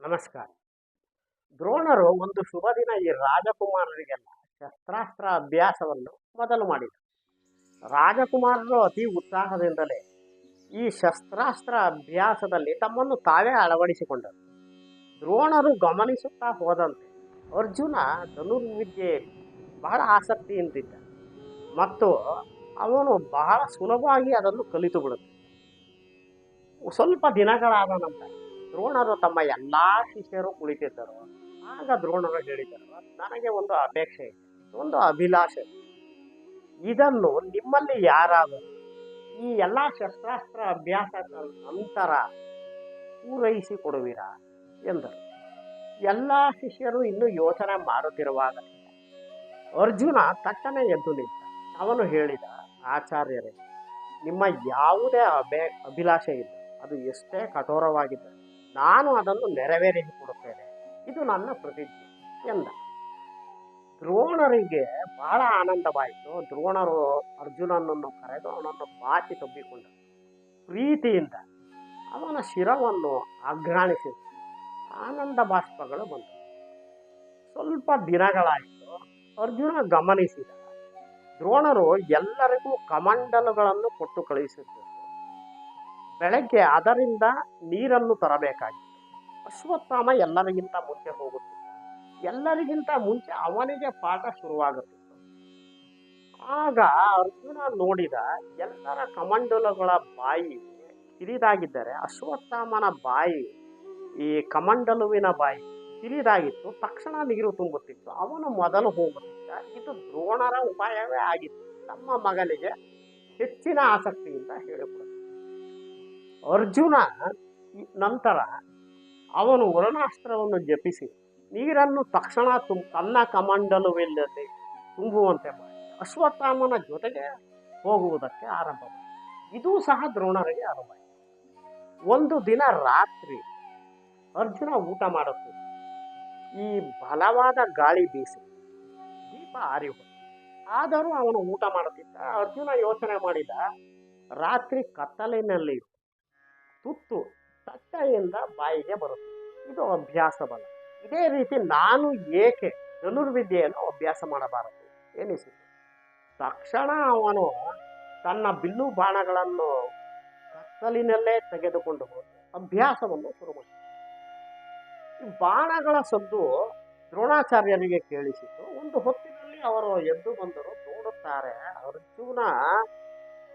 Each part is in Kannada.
ನಮಸ್ಕಾರ. ದ್ರೋಣರು ಒಂದು ಶುಭ ದಿನ ಈ ರಾಜಕುಮಾರರಿಗೆಲ್ಲ ಶಸ್ತ್ರಾಸ್ತ್ರ ಅಭ್ಯಾಸವನ್ನು ಮೊದಲು ಮಾಡಿದರು. ರಾಜಕುಮಾರರು ಅತಿ ಉತ್ಸಾಹದಿಂದಲೇ ಈ ಶಸ್ತ್ರಾಸ್ತ್ರ ಅಭ್ಯಾಸದಲ್ಲಿ ತಮ್ಮನ್ನು ತಾವೇ ಅಳವಡಿಸಿಕೊಂಡರು. ದ್ರೋಣರು ಗಮನಿಸುತ್ತಾ ಹೋದಂತೆ ಅರ್ಜುನ ಧನುರ್ವಿದ್ಯೆಯಲ್ಲಿ ಬಹಳ ಆಸಕ್ತಿಯಿಂದಿದ್ದ ಮತ್ತು ಅವನು ಬಹಳ ಸುಲಭವಾಗಿ ಅದನ್ನು ಕಲಿತು ಬಿಡುತ್ತೆ ಸ್ವಲ್ಪ ದಿನಗಳಾದ ನಂತರ ದ್ರೋಣರು ತಮ್ಮ ಎಲ್ಲಾ ಶಿಷ್ಯರು ಕುಳಿತಿದ್ದರು. ಆಗ ದ್ರೋಣರು ಹೇಳಿದರು, ನನಗೆ ಒಂದು ಅಪೇಕ್ಷೆ ಒಂದು ಅಭಿಲಾಷೆ ಇದೆ. ಇದನ್ನು ನಿಮ್ಮಲ್ಲಿ ಯಾರಾದರೂ ಈ ಎಲ್ಲ ಶಸ್ತ್ರಾಸ್ತ್ರ ಅಭ್ಯಾಸ ನಂತರ ಪೂರೈಸಿ ಕೊಡುವಿರಾ ಎಂದರು. ಎಲ್ಲ ಶಿಷ್ಯರು ಇನ್ನೂ ಯೋಚನೆ ಮಾಡುತ್ತಿರುವಾಗ ಅರ್ಜುನ ತಕ್ಷಣ ಎದ್ದು ನಿಂತ, ಅವನು ಹೇಳಿದ, ಆಚಾರ್ಯರೇ, ನಿಮ್ಮ ಯಾವುದೇ ಅಭೆ, ಅಭಿಲಾಷೆ ಇಲ್ಲ. ಅದು ಎಷ್ಟೇ ಕಠೋರವಾಗಿದ್ದರೆ ನಾನು ಅದನ್ನು ನೆರವೇರಿಸಿಕೊಡುತ್ತೇನೆ. ಇದು ನನ್ನ ಪ್ರತಿಜ್ಞೆ ಎಂದ. ದ್ರೋಣರಿಗೆ ಬಹಳ ಆನಂದವಾಯಿತು. ದ್ರೋಣರು ಅರ್ಜುನನನ್ನು ಕರೆದು ಅವನನ್ನು ಬಾಚಿ ತಬ್ಬಿಕೊಂಡರು ಪ್ರೀತಿಯಿಂದ ಅವನ ಶಿರವನ್ನು ಅಗ್ರಾಣಿಸಿದ ಆನಂದ ಬಾಷ್ಪಗಳು ಬಂದವು. ಸ್ವಲ್ಪ ದಿನಗಳಾಯಿತು. ಅರ್ಜುನ ಗಮನಿಸಿದ. ದ್ರೋಣರು ಎಲ್ಲರಿಗೂ ಕಮಂಡಲುಗಳನ್ನು ಕೊಟ್ಟು ಕಳುಹಿಸುತ್ತಿದ್ದರು ಬೆಳಗ್ಗೆ ಅದರಿಂದ ನೀರನ್ನು ತರಬೇಕಾಗಿತ್ತು. ಅಶ್ವತ್ಥಾಮ ಎಲ್ಲರಿಗಿಂತ ಮುಂಚೆ ಹೋಗುತ್ತಿತ್ತು ಎಲ್ಲರಿಗಿಂತ ಮುಂಚೆ ಅವನಿಗೆ ಪಾಠ ಶುರುವಾಗುತ್ತಿತ್ತು. ಆಗ ಅರ್ಜುನ ನೋಡಿದ ಎಲ್ಲರ ಕಮಂಡಲುಗಳ ಬಾಯಿ ಕಿರಿದಾಗಿದ್ದರೆ ಅಶ್ವತ್ಥಾಮನ ಬಾಯಿ, ಈ ಕಮಂಡಲುವಿನ ಬಾಯಿ ಕಿರಿದಾಗಿತ್ತು. ತಕ್ಷಣ ನೀರು ತುಂಬುತ್ತಿತ್ತು. ಅವನು ಮೊದಲು ಹೋಗುತ್ತಿದ್ದ. ಇದು ದ್ರೋಣರ ಉಪಾಯವೇ ಆಗಿತ್ತು. ತಮ್ಮ ಮಗನಿಗೆ ಹೆಚ್ಚಿನ ಆಸಕ್ತಿಯಿಂದ ಹೇಳಿಕೊಡ ಅರ್ಜುನ ನಂತರ ಅವನು ವರುಣಾಸ್ತ್ರವನ್ನು ಜಪಿಸಿ, ನೀರನ್ನು ತಕ್ಷಣ ತುಂಬ ತನ್ನ ಕಮಂಡಲುವಿಲ್ಲದೆ ತುಂಬುವಂತೆ ಮಾಡಿ, ಅಶ್ವತ್ಥಾಮನ ಜೊತೆಗೆ ಹೋಗುವುದಕ್ಕೆ ಆರಂಭ ಇದು ಸಹ ದ್ರೋಣರಿಗೆ ಆರಂಭ ಒಂದು ದಿನ ರಾತ್ರಿ ಅರ್ಜುನ ಊಟ ಮಾಡುತ್ತಿದ್ದ ಈ ಬಲವಾದ ಗಾಳಿ ಬೀಸಿ ದೀಪ ಆರಿ ಹೋಯಿತು. ಆದರೂ ಅವನು ಊಟ ಮಾಡುತ್ತಿದ್ದ. ಅರ್ಜುನ ಯೋಚನೆ ಮಾಡಿದ, ರಾತ್ರಿ ಕತ್ತಲಿನಲ್ಲಿ ತುತ್ತು ತಟ್ಟೆಯಿಂದ ಬಾಯಿಗೆ ಬರುತ್ತೆ. ಇದು ಅಭ್ಯಾಸ ಬಲ. ಇದೇ ರೀತಿ ನಾನು ಏಕೆ ಧನುರ್ವಿದ್ಯೆಯನ್ನು ಅಭ್ಯಾಸ ಮಾಡಬಾರದು? ಎನಿಸಿತು ತಕ್ಷಣ ಅವನು ತನ್ನ ಬಿಲ್ಲು ಬಾಣಗಳನ್ನು ಕತ್ತಲಿನಲ್ಲೇ ತೆಗೆದುಕೊಂಡು ಅಭ್ಯಾಸವನ್ನು ಶುರು ಬಾಣಗಳ ಸದ್ದು ದ್ರೋಣಾಚಾರ್ಯನಿಗೆ ಕೇಳಿಸಿತು ಒಂದು ಹೊತ್ತಿನಲ್ಲಿ ಅವರು ಎದ್ದು ಬಂದರು, ನೋಡುತ್ತಾರೆ ಅರ್ಜುನ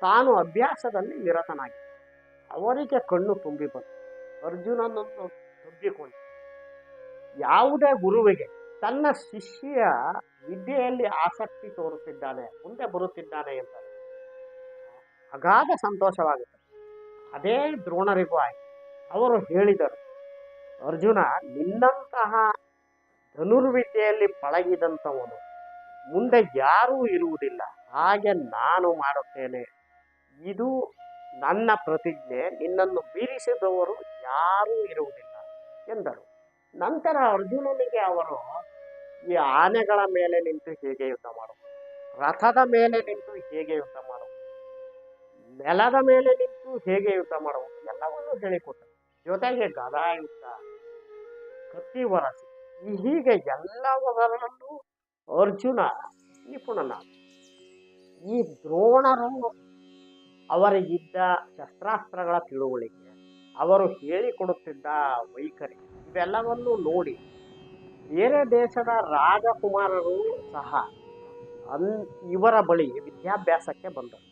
ತಾನು ಅಭ್ಯಾಸದಲ್ಲಿ ನಿರತನಾಗಿದ್ದ ಅವರಿಗೆ ಕಣ್ಣು ತುಂಬಿ ಬಂತು. ಅರ್ಜುನನನ್ನು ತುಂಬಿಕೊಂಡು. ಯಾವುದೇ ಗುರುವಿಗೆ ತನ್ನ ಶಿಷ್ಯ ವಿದ್ಯೆಯಲ್ಲಿ ಆಸಕ್ತಿ ತೋರುತ್ತಿದ್ದಾನೆ ಮುಂದೆ ಬರುತ್ತಿದ್ದಾನೆ ಅಂತ ಅಗಾಧ ಸಂತೋಷವಾಗುತ್ತೆ ಅದೇ ದ್ರೋಣರಿಗೂ ಆಯಿತು. ಅವರು ಹೇಳಿದರು, ಅರ್ಜುನ, ನಿನ್ನಂತಹ ಧನುರ್ವಿದ್ಯೆಯಲ್ಲಿ ಪಳಗಿದಂಥವನು ಮುಂದೆ ಯಾರೂ ಇರುವುದಿಲ್ಲ. ಹಾಗೆ ನಾನು ಮಾಡುತ್ತೇನೆ. ಇದು ನನ್ನ ಪ್ರತಿಜ್ಞೆ ನಿನ್ನನ್ನು ಬೀರಿಸಿದವರು ಯಾರೂ ಇರುವುದಿಲ್ಲ ಎಂದರು ನಂತರ ಅರ್ಜುನನಿಗೆ ಅವರು, ಈ ಆನೆಗಳ ಮೇಲೆ ನಿಂತು ಹೇಗೆ ಯುದ್ಧ ಮಾಡುವುದು ರಥದ ಮೇಲೆ ನಿಂತು ಹೇಗೆ ಯುದ್ಧ ಮಾಡುವುದು ನೆಲದ ಮೇಲೆ ನಿಂತು ಹೇಗೆ ಯುದ್ಧ ಮಾಡುವುದು ಎಲ್ಲವನ್ನೂ ಹೇಳಿಕೊಟ್ಟರು. ಜೊತೆಗೆ ಗದಾ ಯುದ್ಧ ಕತ್ತಿ ವರಸಿ ಹೀಗೆ ಎಲ್ಲವರಲ್ಲೂ ಅರ್ಜುನ ನಿಪುಣನಾದ. ಈ ದ್ರೋಣರು ಅವರಿಗಿದ್ದ ಶಸ್ತ್ರಾಸ್ತ್ರಗಳ ತಿಳುವಳಿಕೆ, ಅವರು ಹೇಳಿಕೊಡುತ್ತಿದ್ದ ವೈಖರಿ, ಇವೆಲ್ಲವನ್ನು ನೋಡಿ ಬೇರೆ ದೇಶದ ರಾಜಕುಮಾರರು ಸಹ ಅನ್, ಇವರ ಬಳಿ ವಿದ್ಯಾಭ್ಯಾಸಕ್ಕೆ ಬಂದರು.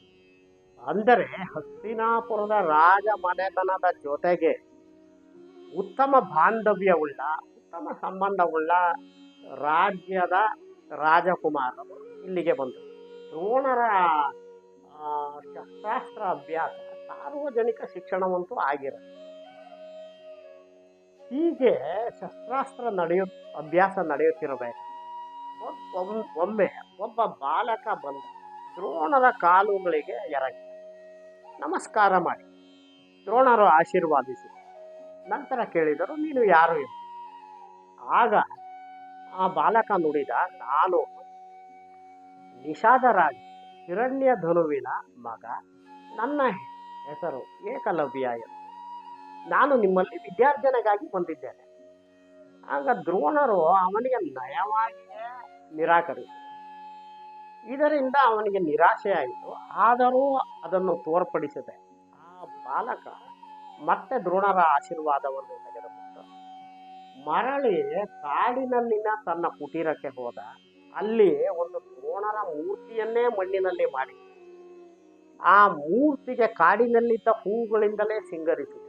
ಅಂದರೆ ಹಸ್ತಿನಾಪುರದ ರಾಜ ಮನೆತನದ ಜೊತೆಗೆ ಉತ್ತಮ ಬಾಂಧವ್ಯವುಳ್ಳ, ಉತ್ತಮ ಸಂಬಂಧವುಳ್ಳ ರಾಜ್ಯದ ರಾಜಕುಮಾರರು ಇಲ್ಲಿಗೆ ಬಂದರು. ದ್ರೋಣರ ಶಸ್ತ್ರಾಸ್ತ್ರ ಅಭ್ಯಾಸ. ಸಾರ್ವಜನಿಕ ಶಿಕ್ಷಣವಂತೂ ಆಗಿರುತ್ತೆ. ಹೀಗೆ ಶಸ್ತ್ರಾಸ್ತ್ರ ನಡೆಯ, ಅಭ್ಯಾಸ ನಡೆಯುತ್ತಿರಬೇಕು. ಒಮ್ಮೆ, ಒಬ್ಬ ಬಾಲಕ ಬಂದ ದ್ರೋಣರ ಕಾಲುಗಳಿಗೆ ಎರಗಿ. ನಮಸ್ಕಾರ ಮಾಡಿ. ದ್ರೋಣರು ಆಶೀರ್ವಾದಿಸಿ. ನಂತರ ಕೇಳಿದರು, ನೀನು ಯಾರು ಎಂದು. ಆಗ ಆ ಬಾಲಕ ನುಡಿದ ನಾನು ನಿಷಾದರಾಜ ಹಿರಣ್ಯ ಧನುವಿನ ಮಗ. ನನ್ನ ಹೆಸರು ಏಕಲವ್ಯ ಎಂದು. ನಾನು ನಿಮ್ಮಲ್ಲಿ ವಿದ್ಯಾರ್ಜನೆಗಾಗಿ ಬಂದಿದ್ದೇನೆ. ಆಗ ದ್ರೋಣರು ಅವನಿಗೆ ನಯವಾಗಿಯೇ ನಿರಾಕರಿಸಿದರು. ಇದರಿಂದ ಅವನಿಗೆ ನಿರಾಶೆಯಾಯಿತು. ಆದರೂ ಅದನ್ನು ತೋರ್ಪಡಿಸಿದೆ. ಆ ಬಾಲಕ ಮತ್ತೆ ದ್ರೋಣರ ಆಶೀರ್ವಾದವನ್ನು ತೆಗೆದುಕೊಂಡು ಮರಳಿ ಕಾಡಿನಲ್ಲಿನ ತನ್ನ ಕುಟೀರಕ್ಕೆ ಹೋದ ಅಲ್ಲಿ ಒಂದು ದ್ರೋಣರ ಮೂರ್ತಿಯನ್ನೇ ಮಣ್ಣಿನಲ್ಲಿ ಮಾಡಿ. ಆ ಮೂರ್ತಿಗೆ ಕಾಡಿನಲ್ಲಿದ್ದ ಹೂಗಳಿಂದಲೇ ಸಿಂಗರಿಸಿದ.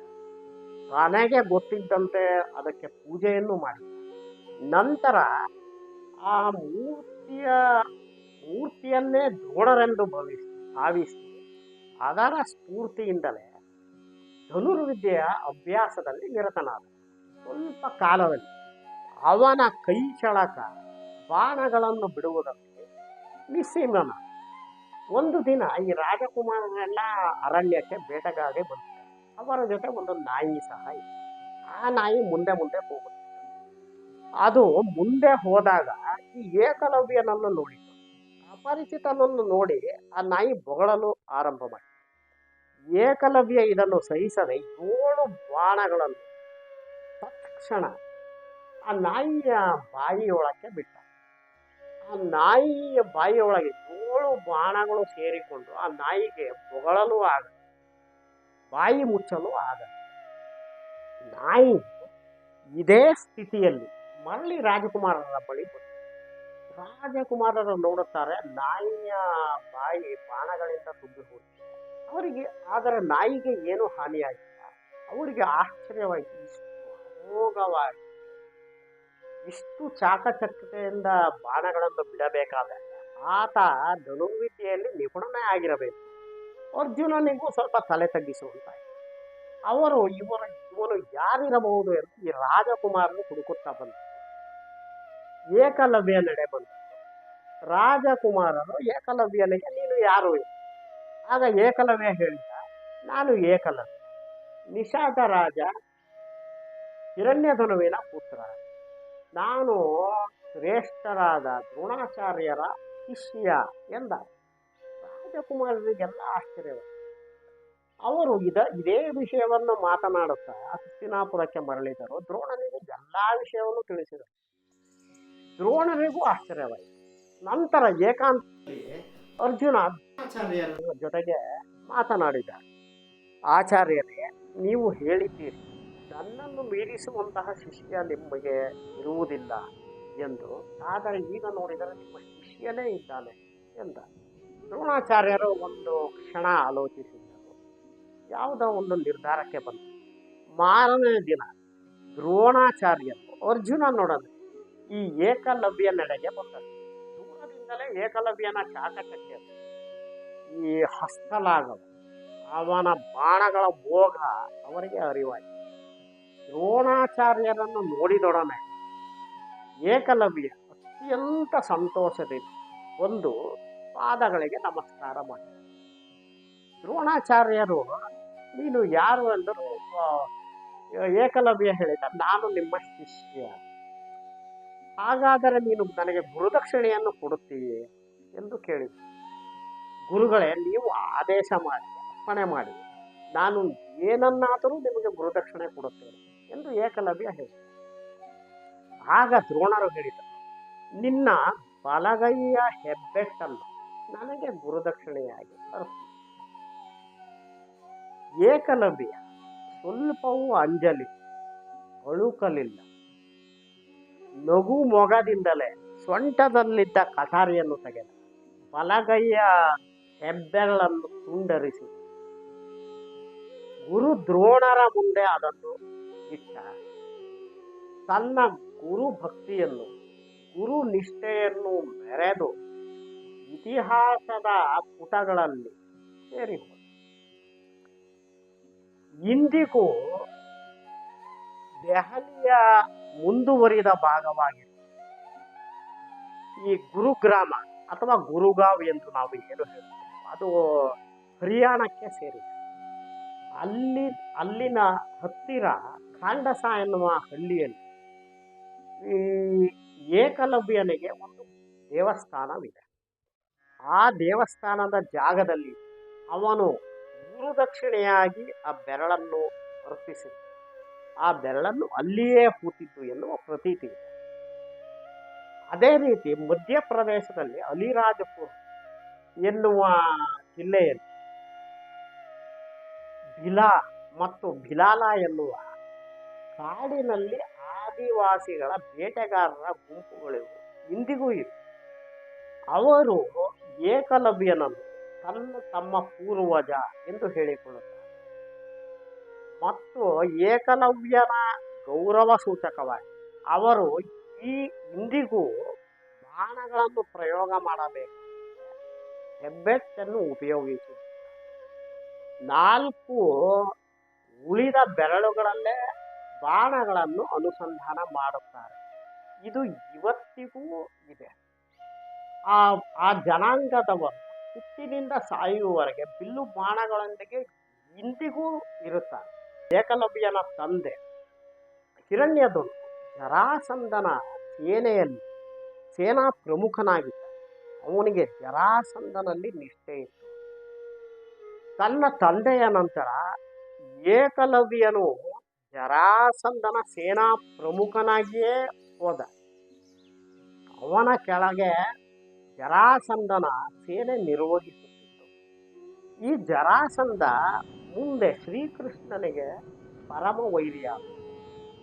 ತನಗೆ ಗೊತ್ತಿದ್ದಂತೆ ಅದಕ್ಕೆ ಪೂಜೆಯನ್ನು ಮಾಡಿದ. ನಂತರ ಆ ಮೂರ್ತಿಯ, ಮೂರ್ತಿಯನ್ನೇ ದ್ರೋಣರೆಂದು ಭವಿಸಿ, ಭಾವಿಸಿ, ಅದರ ಸ್ಫೂರ್ತಿಯಿಂದಲೇ ಧನುರ್ವಿದ್ಯೆಯ ಅಭ್ಯಾಸದಲ್ಲಿ ನಿರತನಾದ. ಸ್ವಲ್ಪ ಕಾಲದಲ್ಲಿ ಅವನ ಕೈ ಚಳಕ ಬಾಣಗಳನ್ನು ಬಿಡುವುದಕ್ಕೆ ನಿಸ್ಸೀಮನ ಒಂದು ದಿನ ಈ ರಾಜಕುಮಾರರೆಲ್ಲ ಅರಣ್ಯಕ್ಕೆ ಬೇಟೆಗಾಗಿ ಬಂದಿದ್ದಾರೆ. ಅವರ ಜೊತೆ ಒಂದು ನಾಯಿ ಸಹ ಇದೆ. ಆ ನಾಯಿ ಮುಂದೆ ಮುಂದೆ ಹೋಗುತ್ತೆ ಅದು ಮುಂದೆ ಹೋದಾಗ ಈ ಏಕಲವ್ಯನನ್ನು ನೋಡಿತು. ಅಪರಿಚಿತನನ್ನು ನೋಡಿ ಆ ನಾಯಿ ಬೊಗಳಲು ಆರಂಭ ಮಾಡಿ ಏಕಲವ್ಯ ಇದನ್ನು ಸಹಿಸದೆ ಏಳು ಬಾಣಗಳನ್ನು ತಕ್ಷಣ ಆ ನಾಯಿಯ ಬಾಯಿಯೊಳಕ್ಕೆ ಬಿಟ್ಟ. ಆ ನಾಯಿಯ ಬಾಯಿಯೊಳಗೆ ಏಳು ಬಾಣಗಳು ಸೇರಿಕೊಂಡು ಆ ನಾಯಿಗೆ ಬೊಗಳಲು ಆಗ, ಬಾಯಿ ಮುಚ್ಚಲು ಆಗ. ನಾಯಿ ಇದೇ ಸ್ಥಿತಿಯಲ್ಲಿ ಮರಳಿ ರಾಜಕುಮಾರರ ಬಳಿ ಬಂತು. ರಾಜಕುಮಾರರು ನೋಡುತ್ತಾರೆ ನಾಯಿಯ ಬಾಯಿ ಬಾಣಗಳಿಂದ ತುಂಬಿ ಹೋಗಿದೆ ಅವರಿಗೆ, ಆದರೆ ನಾಯಿಗೆ ಏನು ಹಾನಿಯಾಗಿಲ್ಲ. ಅವರಿಗೆ ಆಶ್ಚರ್ಯವಾಯಿತು. ಅಮೋಘವಾಗಿ ಇಷ್ಟು ಚಾಕಚಕ್ಯತೆಯಿಂದ ಬಾಣಗಳನ್ನು ಬಿಡಬೇಕಾದರೆ ಆತ ಧನುರ್ವಿದ್ಯೆಯಲ್ಲಿ ನಿಪುಣನೇ ಆಗಿರಬೇಕು. ಅರ್ಜುನನಿಗೂ ಸ್ವಲ್ಪ ತಲೆ ತಗ್ಗಿಸುವಂತ ಅವರು ಇವರ ಇವನು ಯಾರಿರಬಹುದು ಎಂದು ಈ ರಾಜಕುಮಾರನು ಹುಡುಕುತ್ತಾ ಬಂದರು ಏಕಲವ್ಯ ನಡೆ ಬಂದರು ರಾಜಕುಮಾರನು ಏಕಲವ್ಯನಿಗೆ ನೀನು ಯಾರು ಆಗ ಏಕಲವ್ಯ ಹೇಳಿದ, ನಾನು ಏಕಲವ್ಯ. ನಿಷಾದ ರಾಜ ಹಿರಣ್ಯಧನುವಿನ ಪುತ್ರ. ನಾನು ಶ್ರೇಷ್ಠರಾದ ದ್ರೋಣಾಚಾರ್ಯರ ಶಿಷ್ಯ ಎಂದ. ರಾಜಕುಮಾರರಿಗೆಲ್ಲ ಆಶ್ಚರ್ಯವಾಯಿತು. ಅವರು ಇದ, ಇದೇ ವಿಷಯವನ್ನು ಮಾತನಾಡುತ್ತಾ ಹಸ್ತಿನಾಪುರಕ್ಕೆ ಮರಳಿದರು. ದ್ರೋಣನಿಗೆ ಎಲ್ಲ ವಿಷಯವನ್ನು ತಿಳಿಸಿದರು. ದ್ರೋಣನಿಗೂ ಆಶ್ಚರ್ಯವಾಯಿತು. ನಂತರ ಏಕಾಂತದಲ್ಲಿ ಅರ್ಜುನ ಆಚಾರ್ಯರ ಜೊತೆಗೆ ಮಾತನಾಡಿದ. ಆಚಾರ್ಯರೇ, ನೀವು ಹೇಳಿದ್ದೀರಿ. ನನ್ನನ್ನು ಮೀರಿಸುವಂತಹ ಶಿಷ್ಯ ನಿಮಗೆ ಇರುವುದಿಲ್ಲ ಎಂದು. ಆದರೆ ಈಗ ನೋಡಿದರೆ ನಿಮ್ಮ ಶಿಷ್ಯನೇ ಇದ್ದಾನೆ ಎಂದ. ದ್ರೋಣಾಚಾರ್ಯರು ಒಂದು ಕ್ಷಣ ಆಲೋಚಿಸಿದರು. ಯಾವುದೋ ಒಂದು ನಿರ್ಧಾರಕ್ಕೆ ಬಂದರು. ಮಾರನೇ ದಿನ ದ್ರೋಣಾಚಾರ್ಯರು ಅರ್ಜುನ ನೋಡಲು ಈ ಏಕಲವ್ಯ ನಡೆಗೆ ಬಂದರು. ದೂರದಿಂದಲೇ ಏಕಲವ್ಯನ ಚಾಕಚಕ್ಯ ಈ ಹಸ್ತಲಾಗವು ಅವನ ಬಾಣಗಳ ಭೋಗ ಅವರಿಗೆ ಅರಿವಾಯಿತು. ದ್ರೋಣಾಚಾರ್ಯರನ್ನು ನೋಡಿದೊಡನೆ ಏಕಲವ್ಯ ಅತ್ಯಂತ ಸಂತೋಷದಿಂದ ಒಂದು ಪಾದಗಳಿಗೆ ನಮಸ್ಕಾರ ಮಾಡಿ. ದ್ರೋಣಾಚಾರ್ಯರು ನೀನು ಯಾರು ಎಂದರು ಆ, ಏಕಲವ್ಯ ಹೇಳಿದ ನಾನು ನಿಮ್ಮ ಶಿಷ್ಯ. ಹಾಗಾದರೆ ನೀನು ನನಗೆ ಗುರುದಕ್ಷಿಣೆಯನ್ನು ಕೊಡುತ್ತೀಯೇ ಎಂದು ಕೇಳಿದರು. ಗುರುಗಳೇ ನೀವು ಆದೇಶ ಮಾಡಿ ಅರ್ಪಣೆ ಮಾಡಿ. ನಾನು ಏನನ್ನಾದರೂ ನಿಮಗೆ ಗುರುದಕ್ಷಿಣೆ ಕೊಡುತ್ತೇನೆ. ಎಂದು ಏಕಲವ್ಯ ಹೇಳಿದ. ಆಗ ದ್ರೋಣರು ಹೇಳಿದರು ನಿನ್ನ ಬಲಗೈಯ ಹೆಬ್ಬೆಟ್ಟನ್ನು ನನಗೆ ಗುರುದಕ್ಷಿಣೆಯಾಗಿ ಏಕಲವ್ಯ ಸ್ವಲ್ಪವೂ ಅಂಜಲಿ, ಅಳುಕಲಿಲ್ಲ. ನಗು ಮೊಗದಿಂದಲೇ ಸೊಂಟದಲ್ಲಿದ್ದ ಕಟಾರಿಯನ್ನು ತೆಗೆದ. ಬಲಗೈಯ ಹೆಬ್ಬೆರಳನ್ನು ತುಂಡರಿಸಿ ಗುರು ದ್ರೋಣರ ಮುಂದೆ ಅದನ್ನು ಇಟ್ಟ ತನ್ನ ಗುರು ಭಕ್ತಿಯನ್ನು, ಗುರು ನಿಷ್ಠೆಯನ್ನು ಮೆರೆದು ಇತಿಹಾಸದ ಪುಟಗಳಲ್ಲಿ ಸೇರಿ. ಇಂದಿಗೂ ದೆಹಲಿಯ ಮುಂದುವರಿದ ಭಾಗವಾಗಿದೆ ಈ ಗುರುಗ್ರಾಮ ಅಥವಾ ಗುರುಗಾವ್ ಎಂದು ನಾವು ಏನು ಹೇಳ್ತೀವಿ ಅದು ಹರಿಯಾಣಕ್ಕೆ ಸೇರಿದೆ. ಅಲ್ಲಿ, ಅಲ್ಲಿನ ಹತ್ತಿರ ಕಾಂಡಸ ಎನ್ನುವ ಹಳ್ಳಿಯಲ್ಲಿ ಈ ಏಕಲವ್ಯನಿಗೆ ಒಂದು ದೇವಸ್ಥಾನವಿದೆ. ಆ ದೇವಸ್ಥಾನದ ಜಾಗದಲ್ಲಿ ಅವನು ಗುರುದಕ್ಷಿಣೆಯಾಗಿ ಆ ಬೆರಳನ್ನು ಅರ್ಪಿಸಿದ. ಆ ಬೆರಳನ್ನು ಅಲ್ಲಿಯೇ ಹೂತಿತ್ತು ಎನ್ನುವ ಪ್ರತೀತಿ ಇದೆ. ಅದೇ ರೀತಿ ಮಧ್ಯಪ್ರದೇಶದಲ್ಲಿ ಅಲಿರಾಜಪುರ ಎನ್ನುವ ಜಿಲ್ಲೆಯಲ್ಲಿ ಬಿಲಾ ಮತ್ತು ಬಿಲಾಲ ಎನ್ನುವ ಕಾಡಿನಲ್ಲಿ ಆದಿವಾಸಿಗಳ ಬೇಟೆಗಾರರ ಗುಂಪುಗಳಿವೆ. ಇಂದಿಗೂ ಇವೆ. ಅವರು ಏಕಲವ್ಯನನ್ನು ತನ್ನ ತಮ್ಮ ಪೂರ್ವಜ ಎಂದು ಹೇಳಿಕೊಳ್ಳುತ್ತಾರೆ. ಮತ್ತು ಏಕಲವ್ಯನ ಗೌರವ ಸೂಚಕವಾಗಿ ಅವರು ಈ ಇಂದಿಗೂ ಬಾಣಗಳನ್ನು ಪ್ರಯೋಗ ಮಾಡಬೇಕು. ಹೆಬ್ಬೆಟ್ಟನ್ನು ಉಪಯೋಗಿಸುತ್ತಾರೆ. ನಾಲ್ಕು ಉಳಿದ ಬೆರಳುಗಳಲ್ಲೇ ಬಾಣಗಳನ್ನು ಅನುಸಂಧಾನ ಮಾಡುತ್ತಾರೆ. ಇದು ಇವತ್ತಿಗೂ ಇದೆ. ಆ ಆ ಜನಾಂಗದವರು ಹುಟ್ಟಿನಿಂದ ಸಾಯುವವರೆಗೆ ಬಿಲ್ಲು ಬಾಣಗಳೊಂದಿಗೆ ಇಂದಿಗೂ ಇರುತ್ತಾರೆ. ಏಕಲವ್ಯನ ತಂದೆ ಹಿರಣ್ಯದೊಂದು ಜರಾಸಂದನ ಸೇನೆಯಲ್ಲಿ ಸೇನಾ ಪ್ರಮುಖನಾಗಿದ್ದ. ಅವನಿಗೆ ಜರಾಸಂಧನಲ್ಲಿ ನಿಷ್ಠೆ ಇತ್ತು. ತನ್ನ ತಂದೆಯ ನಂತರ ಏಕಲವ್ಯನು ಜರಾಸಂದನ ಸೇನಾ ಪ್ರಮುಖನಾಗಿಯೇ ಹೋದ. ಅವನ ಕೆಳಗೆ ಜರಾಸಂದನ ಸೇನೆ ನಿರ್ವಹಿಸುತ್ತಿತ್ತು. ಈ ಜರಾಸಂದ ಮುಂದೆ ಶ್ರೀಕೃಷ್ಣನಿಗೆ ಪರಮ ವೈರಿಯಾದ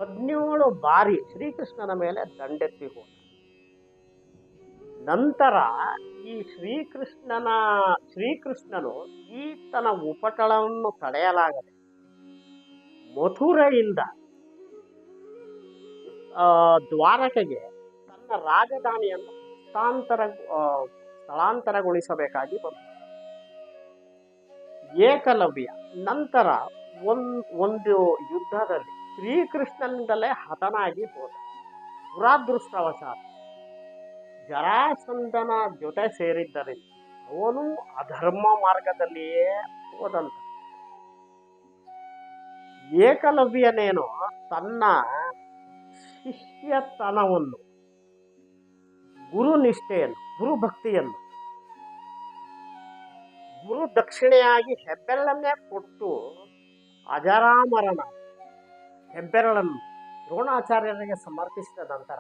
ಹದಿನೇಳು ಬಾರಿ ಶ್ರೀಕೃಷ್ಣನ ಮೇಲೆ ದಂಡೆತ್ತಿ ಹೋದ. ನಂತರ ಈ ಶ್ರೀಕೃಷ್ಣನ, ಶ್ರೀಕೃಷ್ಣನು ಈತನ ಉಪಟಳವನ್ನು ತಡೆಯಲಾಗದೆ ಮಥುರೆಯಿಂದ ದ್ವಾರಕೆಗೆ ತನ್ನ ರಾಜಧಾನಿಯನ್ನು ಸ್ಥಳಾಂತರ ಸ್ಥಳಾಂತರಗೊಳಿಸಬೇಕಾಗಿ ಬಂತು ಏಕಲವ್ಯ. ನಂತರ ಒಂದ್, ಒಂದು ಯುದ್ಧದಲ್ಲಿ ಶ್ರೀಕೃಷ್ಣನಿಂದಲೇ ಹತನಾಗಿ ಹೋದ ದುರಾದೃಷ್ಟವಶಾತ್ ಜರಾಸಂದನ ಜೊತೆ ಸೇರಿದ್ದರಿಂದ ಅವನು ಅಧರ್ಮ ಮಾರ್ಗದಲ್ಲಿಯೇ ಹೋದಂತ. ಏಕಲವ್ಯನೇನು ತನ್ನ ಶಿಷ್ಯತನವನ್ನು, ಗುರುನಿಷ್ಠೆಯನ್ನು, ಗುರುಭಕ್ತಿಯನ್ನು ಗುರು ಭಕ್ತಿಯನ್ನು ಗುರು ದಕ್ಷಿಣೆಯಾಗಿ ಹೆಬ್ಬೆರಳನ್ನೇ ಕೊಟ್ಟು ಅಜರಾಮರಣ, ಹೆಬ್ಬೆರಳನ್ನು ದ್ರೋಣಾಚಾರ್ಯರಿಗೆ ಸಮರ್ಪಿಸಿದ ನಂತರ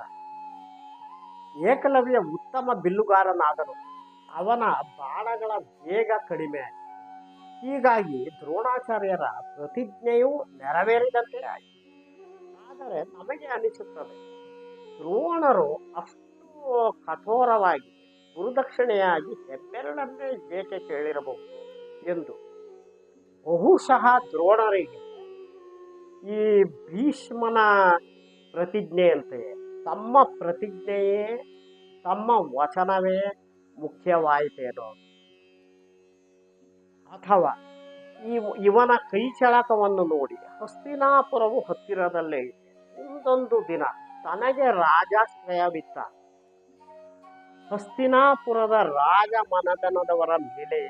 ಏಕಲವ್ಯ ಉತ್ತಮ ಬಿಲ್ಲುಗಾರನಾದನು. ಅವನ ಬಾಣಗಳ ವೇಗ ಕಡಿಮೆ ಹೀಗಾಗಿ ದ್ರೋಣಾಚಾರ್ಯರ ಪ್ರತಿಜ್ಞೆಯು ನೆರವೇರಿದಂತೆ ಆಯಿತು. ಆದರೆ ನಮಗೆ ಅನಿಸುತ್ತದೆ, ದ್ರೋಣರು ಅಷ್ಟು ಕಠೋರವಾಗಿ, ಗುರುದಕ್ಷಿಣೆಯಾಗಿ ಹೆಬ್ಬೆರಳನ್ನೇ ಏಕೆ ಕೇಳಿರಬಹುದು ಎಂದು ಬಹುಶಃ ದ್ರೋಣರಿಗೆ ಈ ಭೀಷ್ಮನ ಪ್ರತಿಜ್ಞೆಯಂತೆಯೇ ತಮ್ಮ ಪ್ರತಿಜ್ಞೆಯೇ, ತಮ್ಮ ವಚನವೇ ಮುಖ್ಯವಾಯಿತೇನೋ. ಅಥವಾ ಈ ಇವನ ಕೈಚಳಕವನ್ನು ನೋಡಿ, ಹಸ್ತಿನಾಪುರವು ಹತ್ತಿರದಲ್ಲೇ ಒಂದೊಂದು ದಿನ ತನಗೆ ರಾಜಾಶ್ರಯವಿತ್ತ. ಹಸ್ತಿನಾಪುರದ ರಾಜ ಮನದನದವರ ಮೇಲೆ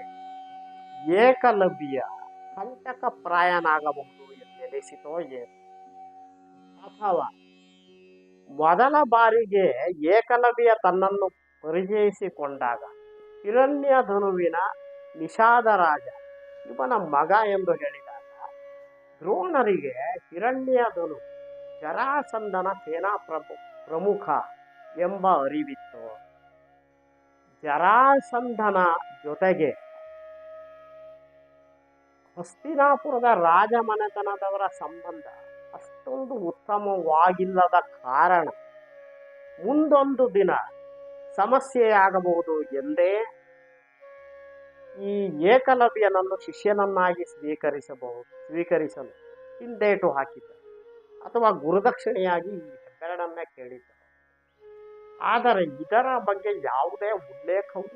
ಏಕಲವ್ಯ ಕಂಟಕ ಪ್ರಾಯನಾಗಬಹುದು ಎಂದೆನಿಸಿತೋ ಏನು. ಅಥವಾ ಮೊದಲ ಬಾರಿಗೆ ಏಕಲವ್ಯ ತನ್ನನ್ನು ಪರಿಚಯಿಸಿಕೊಂಡಾಗ ಹಿರಣ್ಯಧನುವಿನ ನಿಷಾದ ರಾಜ, ಇವನ ಮಗ ಎಂದು ಹೇಳಿದಾಗ ದ್ರೋಣರಿಗೆ ಹಿರಣ್ಯಧನು ಜರಾಸಂದನ ಸೇನಾ ಪ್ರಭು ಪ್ರಮುಖ ಎಂಬ ಅರಿವಿತ್ತು. ಜರಾಸಂಧನ ಜೊತೆಗೆ ಹಸ್ತಿನಾಪುರದ ರಾಜಮನೆತನದವರ ಸಂಬಂಧ ಅಷ್ಟೊಂದು ಉತ್ತಮವಾಗಿಲ್ಲದ ಕಾರಣ ಮುಂದೊಂದು ದಿನ ಸಮಸ್ಯೆಯಾಗಬಹುದು ಎಂದೇ ಈ ಏಕಲವ್ಯನನ್ನು ಶಿಷ್ಯನನ್ನಾಗಿ ಸ್ವೀಕರಿಸಬಹುದು, ಸ್ವೀಕರಿಸಲು ಹಿಂದೇಟು ಹಾಕಿದ್ದ ಅಥವಾ ಗುರುದಕ್ಷಿಣೆಯಾಗಿ ಈ ಹೆಬ್ಬೆರಡನ್ನೇ ಕೇಳಿದ್ದ. ಆದರೆ ಇದರ ಬಗ್ಗೆ ಯಾವುದೇ ಉಲ್ಲೇಖವೂ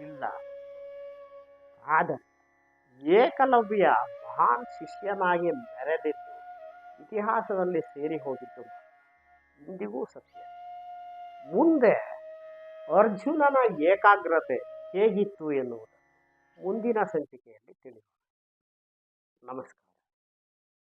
ಇಲ್ಲ. ಆದರೆ ಏಕಲವ್ಯ ಮಹಾನ್ ಶಿಷ್ಯನಾಗಿ ಮೆರೆದಿದ್ದು ಇತಿಹಾಸದಲ್ಲಿ ಸೇರಿ ಹೋಗಿದ್ದು ಇಂದಿಗೂ ಸತ್ಯ. ಮುಂದೆ ಅರ್ಜುನನ ಏಕಾಗ್ರತೆ ಹೇಗಿತ್ತು ಎನ್ನುವುದು ಮುಂದಿನ ಸಂಚಿಕೆಯಲ್ಲಿ ತಿಳಿಯೋಣ. ನಮಸ್ಕಾರ.